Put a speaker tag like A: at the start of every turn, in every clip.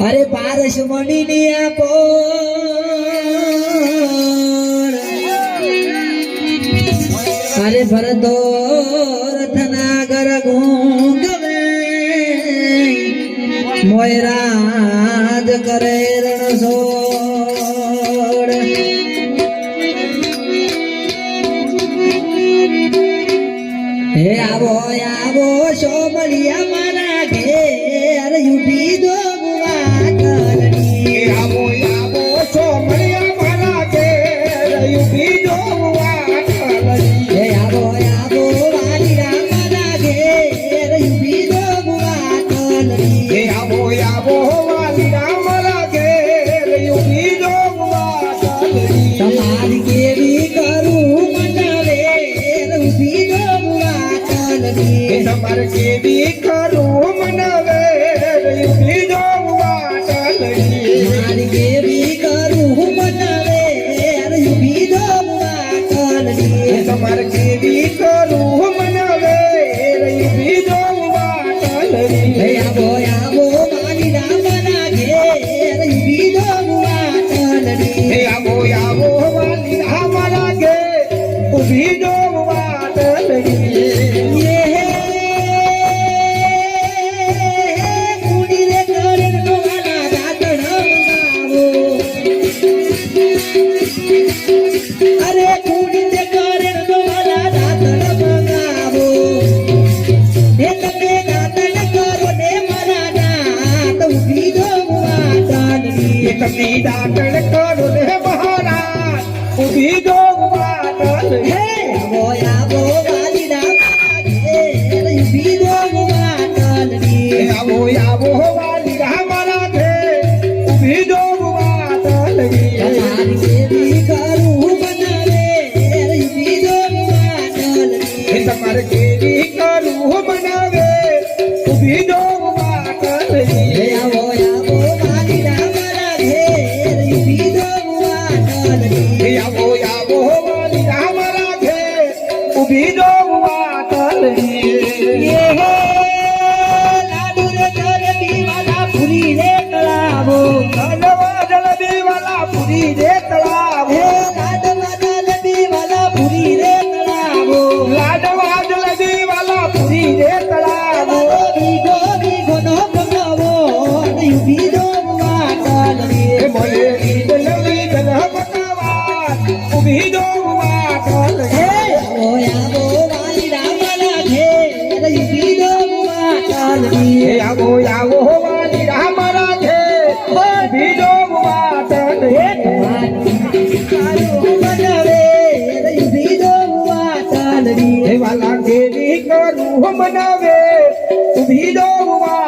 A: અરે પારસમણી ની આપો અરે ભરતો રથનાગર ગુંગવે મોયરાજ કરે રણસો.
B: એ આવો આવો લાગે યોગી જોગવા ચાલરી
A: તમારી કેરી કરું
B: મનારે
A: રૂપી
B: તમારે કેરી
A: કરું મનાવે યોગી જોગવા ચાલરી મારી કેરી કરું
B: મનાવે રૂપી જોગવા
A: તમારે કેરી
B: કરું મનાવે રૂપી જોગવા
A: ચાલરી તમની ડાકણ કરો ને
B: મહારાજ ઊભી જો
A: વાદળ
B: હે
A: મોયા કરું
B: બનાવે?
A: ઊભી
B: જો নবে তুমি রোমা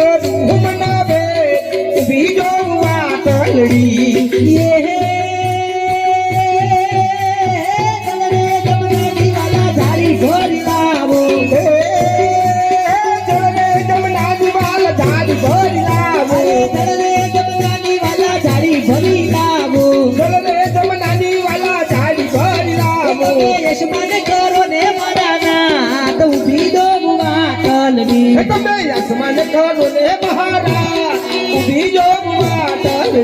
A: એ તમે આસમાન ખાનો ને બહારા. ઊભી
B: જો
A: વાટલે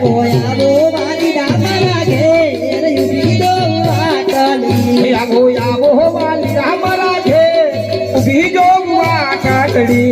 A: કોયારો વાડી ડામા લાગે. અરે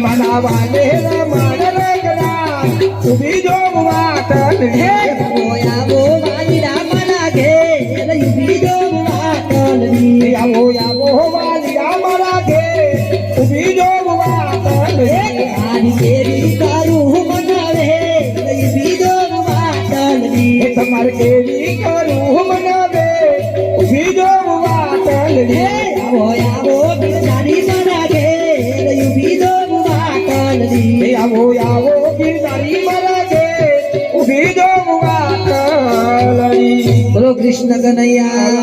B: મારા વાલેલા મારા રેગડા ઊભી જો વાતન
A: હે
B: ઓયા
A: ગો વાલી રામના
B: ઘે ઊભી જો
A: વાતન આવો